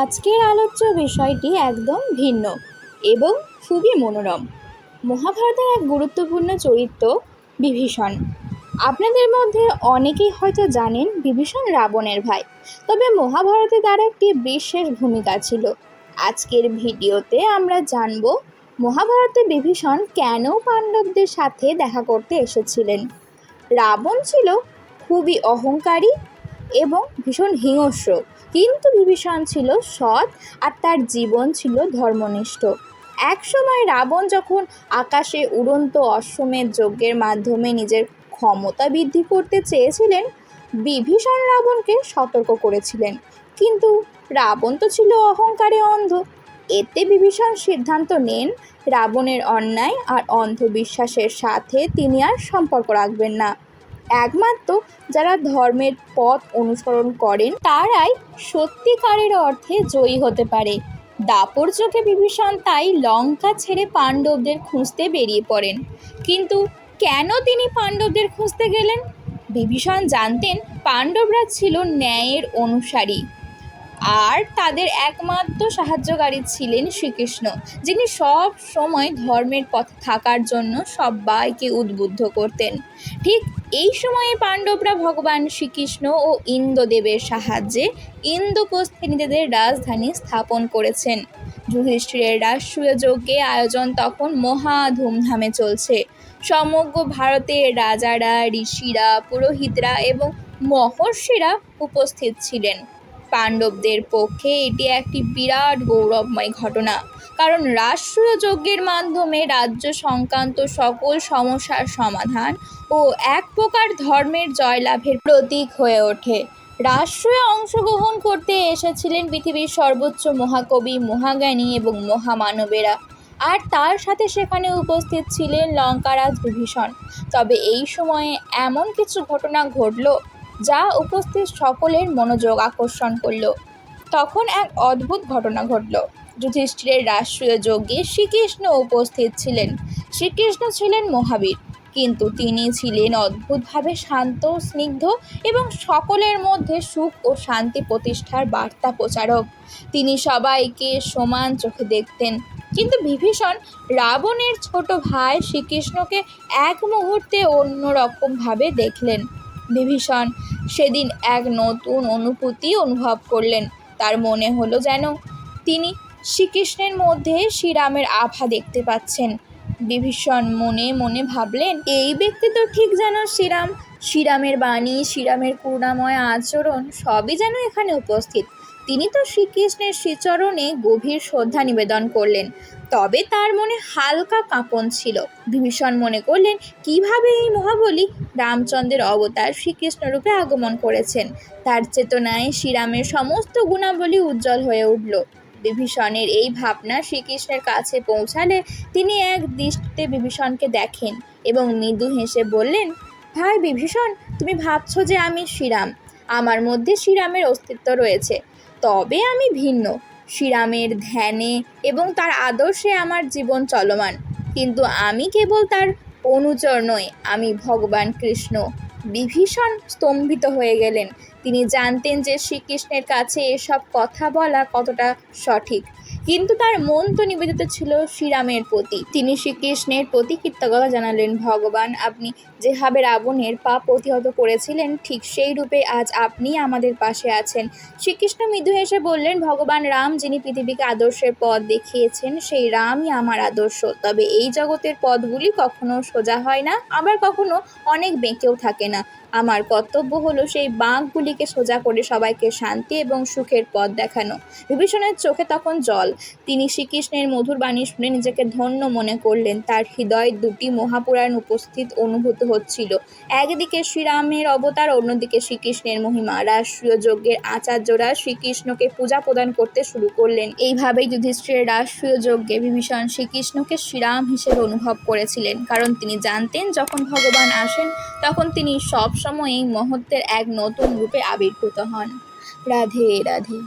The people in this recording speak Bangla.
আজকের আলোচ্য বিষয়টি একদম ভিন্ন এবং খুবই মনোরম। মহাভারতের এক গুরুত্বপূর্ণ চরিত্র বিভীষণ। আপনাদের মধ্যে অনেকেই হয়তো জানেন বিভীষণ রাবণের ভাই, তবে মহাভারতে তার একটি বিশেষ ভূমিকা ছিল। আজকের ভিডিওতে আমরা জানব মহাভারতে বিভীষণ কেন পাণ্ডবদের সাথে দেখা করতে এসেছিলেন। রাবণ ছিল খুবই অহংকারী এবং ভীষণ হিংস্র। কিন্তু বিভীষণ ছিল সৎ আর তার জীবন ছিল ধর্মনিষ্ঠ। একসময় রাবণ যখন আকাশে উড়ন্ত অশ্বমেধ যজ্ঞের মাধ্যমে নিজের ক্ষমতা বৃদ্ধি করতে চেয়েছিলেন, বিভীষণ রাবণকে সতর্ক করেছিলেন। কিন্তু রাবণ তো ছিল অহংকারে অন্ধ। এতে বিভীষণ সিদ্ধান্ত নেন, রাবণের অন্যায় আর অন্ধবিশ্বাসের সাথে তিনি আর সম্পর্ক রাখবেন না। একমাত্র যারা ধর্মের পথ অনুসরণ করেন, তারাই সত্যিকারের অর্থে জয়ী হতে পারে। দাপর চোখে বিভীষণ তাই লঙ্কা ছেড়ে পাণ্ডবদের খুঁজতে বেরিয়ে পড়েন। কিন্তু কেন তিনি পাণ্ডবদের খুঁজতে গেলেন? বিভীষণ জানতেন পাণ্ডবরা ছিল ন্যায়ের অনুসারী। আর তাদের একমাত্র সাহায্যকারী ছিলেন শ্রীকৃষ্ণ, যিনি সব সময় ধর্মের পথে থাকার জন্য সবাইকে উদ্বুদ্ধ করতেন। ঠিক এই সময়ে পাণ্ডবরা ভগবান শ্রীকৃষ্ণ ও ইন্দ্রদেবের সাহায্যে ইন্দ্রপ্রস্থে নিজেদের রাজধানী স্থাপন করেছেন। যুধিষ্ঠিরের রাষ্ট্রীয় যজ্ঞে আয়োজন তখন মহা ধুমধামে চলছে। সমগ্র ভারতের রাজারা, ঋষিরা, পুরোহিতরা এবং মহর্ষিরা উপস্থিত ছিলেন। পাণ্ডবদের পক্ষে এটি একটি বিরাট গৌরবময় ঘটনা। কারণ রাষ্ট্রীয় যজ্ঞের মাধ্যমে রাজ্য সংক্রান্ত সকল সমস্যার সমাধান ও এক প্রকার ধর্মের জয়লাভের প্রতীক হয়ে ওঠে। রাষ্ট্রীয় অংশগ্রহণ করতে এসেছিলেন পৃথিবীর সর্বোচ্চ মহাকবি, মহাজ্ঞানী এবং মহামানবেরা। আর তার সাথে সেখানে উপস্থিত ছিলেন লঙ্কারাজ বিভীষণ তবে এই সময়ে এমন কিছু ঘটনা ঘটল যা উপস্থিত সকলের মনোযোগ আকর্ষণ করল। তখন এক অদ্ভুত ঘটনা ঘটল। যুধিষ্ঠিরের রাষ্ট্রীয় যজ্ঞে শ্রীকৃষ্ণ উপস্থিত ছিলেন। শ্রীকৃষ্ণ ছিলেন মহাবীর, কিন্তু তিনি ছিলেন অদ্ভুতভাবে শান্ত, স্নিগ্ধ এবং সকলের মধ্যে সুখ ও শান্তি প্রতিষ্ঠার বার্তা প্রচারক। তিনি সবাইকে সমান চোখে দেখতেন, কিন্তু বিভীষণ রাবণের ছোট ভাই শ্রীকৃষ্ণকে এক মুহূর্তে অন্যরকমভাবে দেখলেন। বিভীষণ সেদিন এক নতুন অনুভূতি অনুভব করলেন। তার মনে হলো যেন তিনি শ্রীকৃষ্ণের মধ্যে শ্রীরামের আভা দেখতে পাচ্ছেন। বিভীষণ মনে মনে ভাবলেন, এই ব্যক্তি তো ঠিক যেন শ্রীরাম। শ্রীরামের বাণী, শ্রীরামের করুণাময় আচরণ সবই যেন এখানে উপস্থিত। তিনি তো শ্রীকৃষ্ণের শ্রীচরণে গভীর শ্রদ্ধা নিবেদন করলেন। তবে তার মনে হালকা কাঁপন ছিল। বিভীষণ মনে করলেন, কীভাবে এই মহাবলী রামচন্দ্রের অবতার শ্রীকৃষ্ণ রূপে আগমন করেছেন? তার চেতনায় শ্রীরামের সমস্ত গুণাবলী উজ্জ্বল হয়ে উঠল। বিভীষণের এই ভাবনা শ্রীকৃষ্ণের কাছে পৌঁছালে তিনি এক দৃষ্টিতে বিভীষণকে দেখেন এবং মৃদু হেসে বললেন, ভাই বিভীষণ, তুমি ভাবছ যে আমি শ্রীরাম। আমার মধ্যে শ্রীরামের অস্তিত্ব রয়েছে। তবে আমি ভিন্ন। শ্রীরামের ধ্যানে এবং তার আদর্শে আমার জীবন চলমান। কিন্তু আমি কেবল তার অনুচর নই, আমি ভগবান কৃষ্ণ। বিভীষণ স্তম্ভিত হয়ে গেলেন। তিনি জানতেন যে শ্রীকৃষ্ণের কাছে এসব কথা বলা কতটা সঠিক। কিন্তু তার মন তো নিবেদিত ছিল শ্রীরামের প্রতি। তিনি শ্রীকৃষ্ণের প্রতি কৃতজ্ঞতা জানালেন, ভগবান, আপনি যেভাবে রাবণের পা প্রতিহত করেছিলেন, ঠিক সেই রূপে আজ আপনি আমাদের পাশে আছেন। শ্রীকৃষ্ণ মৃদু হেসে বললেন, ভগবান রাম, যিনি পৃথিবীকে আদর্শের পথ দেখিয়েছেন, সেই রামই আমার আদর্শ। তবে এই জগতের পথগুলি কখনো সোজা হয় না, আবার কখনো অনেক বেঁকেও থাকে না। আমার কর্তব্য হলো সেই বাঁকগুলিকে সোজা করে সবাইকে শান্তি এবং সুখের পথ দেখানো। বিভীষণের চোখে তখন জল। তিনি শ্রীকৃষ্ণের মধুর বাণী শুনে নিজেকে ধন্য মনে করলেন। তার হৃদয় দুটি মহাপুরাণ উপস্থিত অনুভূত হচ্ছিল। একদিকে শ্রীরামের অবতার, অন্যদিকে শ্রীকৃষ্ণের মহিমা। রাষ্ট্রীয় যজ্ঞের আচার্যরা শ্রীকৃষ্ণকে পূজা প্রদান করতে শুরু করলেন। এইভাবেই যুধিষ্ঠিরের রাষ্ট্রীয় যজ্ঞে বিভীষণ শ্রীকৃষ্ণকে শ্রীরাম হিসেবে অনুভব করেছিলেন। কারণ তিনি জানতেন, যখন ভগবান আসেন, তখন তিনি সব সময়ই মহত্বের এক নতুন রূপে আবির্ভূত হন। রাধে রাধে।